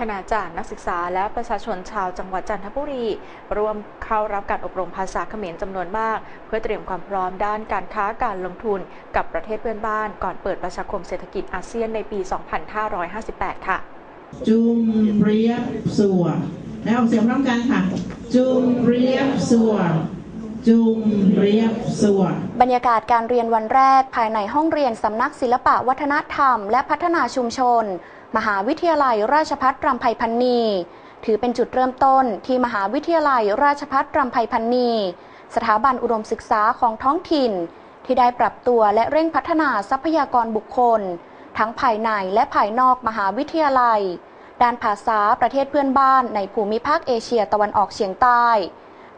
คณาจารย์นักศึกษาและประชาชนชาวจังหวัดจันทบุรีร่วมเข้ารับการอบรมภาษาเขมรจำนวนมาก เพื่อเตรียมความพร้อมด้านการค้าการลงทุนกับประเทศเพื่อนบ้าน ก่อนเปิดประชาคมเศรษฐกิจอาเซียนในปี 2558 ค่ะ จุมเรียบสัวแล้วออกเสียงพร้อมกันค่ะ จุมเรียบสัวจุมเรียบสัวบรรยากาศการเรียนวันแรกภายในห้องเรียนสำนักศิลปะวัฒนธรรม และพัฒนาชุมชน มหาวิทยาลัยราชภัฏรำไพพันนีถือเป็นจุดเริ่มต้นที่มหาวิทยาลัยราชภัฏรำไพพันนีสถาบันอุดมศึกษาของท้องถิ่น ที่ได้ปรับตัวและเร่งพัฒนาทรัพยากรบุคคล ทั้งภายในและภายนอกมหาวิทยาลัย ด้านภาษาประเทศเพื่อนบ้านในภูมิภาคเอเชียตะวันออกเฉียงใต้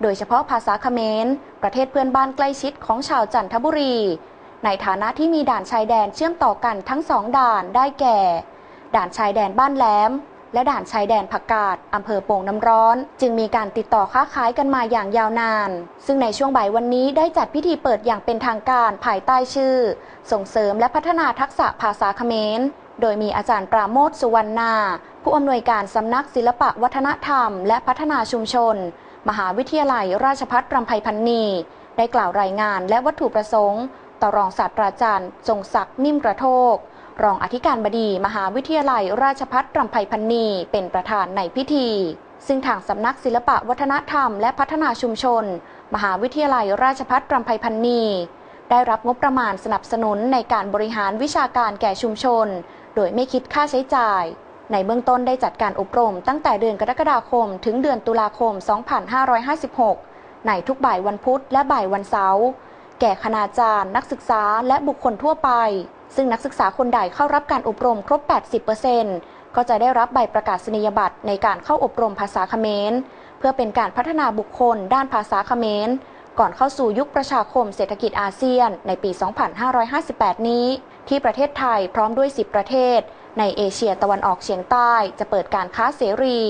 โดยเฉพาะภาษาเขมรประเทศเพื่อนบ้านใกล้ชิดของชาวจันทบุรี ในฐานะที่มีด่านชายแดนเชื่อมต่อกันทั้งสองด่านได้แก่ ด่านชายแดนบ้านแหลม และด่านชายแดนผักกาดอำเภอโป่งน้ำร้อน จึงมีการติดต่อค้าขายกันมาอย่างยาวนาน ซึ่งในช่วงบ่ายวันนี้ได้จัดพิธีเปิดอย่างเป็นทางการภายใต้ชื่อ ส่งเสริมและพัฒนาทักษะภาษาเขมรโดยมีอาจารย์ปราโมทสุวรรณา ผู้อำนวยการสำนักศิลปะวัฒนธรรม และพัฒนาชุมชน มหาวิทยาลัยราชภัฏรำไพพันนีได้กล่าวรายงานและวัตถุประสงค์ ต่อรองศาสตราจารย์ทรงศักดิ์นิ่มกระโทก รองอธิการบดีมหาวิทยาลัยราชภัฏรำไพพันนีเป็นประธานในพิธี ซึ่งทางสำนักศิลปะวัฒนธรรมและพัฒนาชุมชน มหาวิทยาลัยราชภัฏรำไพพันนีได้รับงบประมาณสนับสนุนในการบริหารวิชาการแก่ชุมชน โดยไม่คิดค่าใช้จ่าย ในเบื้องต้นได้จัดการอบรมตั้งแต่เดือนกรกฎาคม ถึงเดือนตุลาคม 2556 ในทุกบ่ายวันพุธและบ่ายวันเสาร์แก่คณาจารย์ นักศึกษาและบุคคลทั่วไป ซึ่งนักศึกษาคนใดเข้ารับการอบรมครบ 80%ก็จะได้รับใบประกาศนียบัตรในการเข้าอบรมภาษาเขมร เพื่อเป็นการพัฒนาบุคคลด้านภาษาเขมร ก่อนเข้าสู่ยุคประชาคมเศรษฐกิจอาเซียน ในปี 2558 นี้ ที่ประเทศไทยพร้อมด้วย 10 ประเทศ ในเอเชียตะวันออกเฉียงใต้จะเปิดการค้าเสรี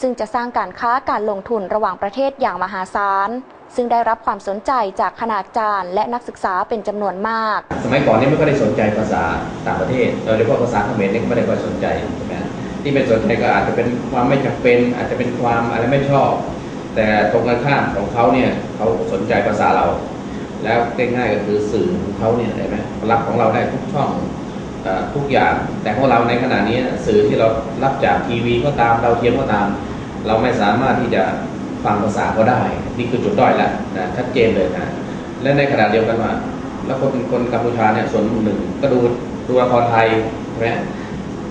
ซึ่งจะสร้างการค้าการลงทุนระหว่างประเทศอย่างมหาศาล ซึ่งได้รับความสนใจจากคณาจารย์ และนักศึกษาเป็นจำนวนมาก สมัยก่อนนี่ไม่ค่อยได้สนใจภาษาต่างประเทศโดยเฉพาะภาษาเขมรนี่ก็ไม่ได้ค่อยสนใจใช่ไหมที่ไม่สนใจก็อาจจะเป็นความไม่จำเป็น อาจจะเป็นความอะไรไม่ชอบ แต่ตรงกันข้ามของเขาเนี่ยเขาสนใจภาษาเรา แล้วง่ายๆก็คือสื่อของเขาเนี่ยเห็นไหมรับของเราได้ทุกช่องทุกอย่างแต่ของเราในขณะนี้สื่อที่เรารับจากทีวีก็ตามดาวเทียมก็ตาม เราไม่สามารถที่จะ ฟังภาษาเขาได้ นี่คือจุดด้อยแล้วนะชัดเจนเลยนะและในขณะเดียวกันว่าแล้วคนเป็นคนกัมพูชาเนี่ยส่วนหนึ่งก็ดูดูละครไทยใช่ไหม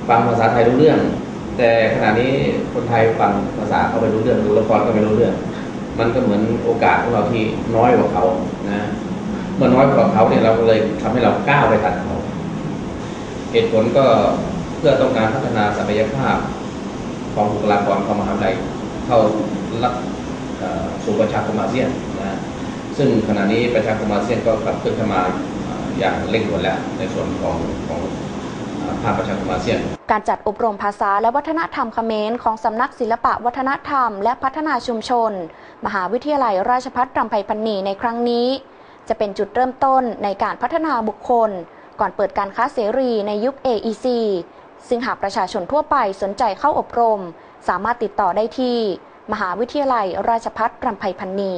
ฟังภาษาไทยรู้เรื่อง แต่ขณะนี้คนไทยฟังภาษาเขาไม่รู้เรื่องดูละครก็ไม่รู้เรื่อง มันก็เหมือนโอกาสของเราที่น้อยกว่าเขานะเมื่อน้อยกว่าเขาเนี่ยเราก็เลยทำให้เราก้าวไปตัดเขาเหตุผลก็เพื่อต้องการพัฒนาศักยภาพของบุคลากรของมหาวิทยาลัยเข้า รับเอ่อสู่ประชาคมอาเซียนนะซึ่งขณะนี้ประชาคมอาเซียนก็ขับเคลื่อนเข้ามาอย่างเร่งด่วนแล้วในส่วนของของภาคประชาคมอาเซียนการจัดอบรมภาษาและวัฒนธรรมเขมรของสำนักศิลปะวัฒนธรรม และพัฒนาชุมชน มหาวิทยาลัยราชภัฏรำไพพันนีในครั้งนี้ จะเป็นจุดเริ่มต้นในการพัฒนาบุคคล ก่อนเปิดการค้าเสรีในยุค AEC ซึ่งหากประชาชนทั่วไปสนใจเข้าอบรม สามารถติดต่อได้ที่ มหาวิทยาลัยราชภัฏรำไพพันนี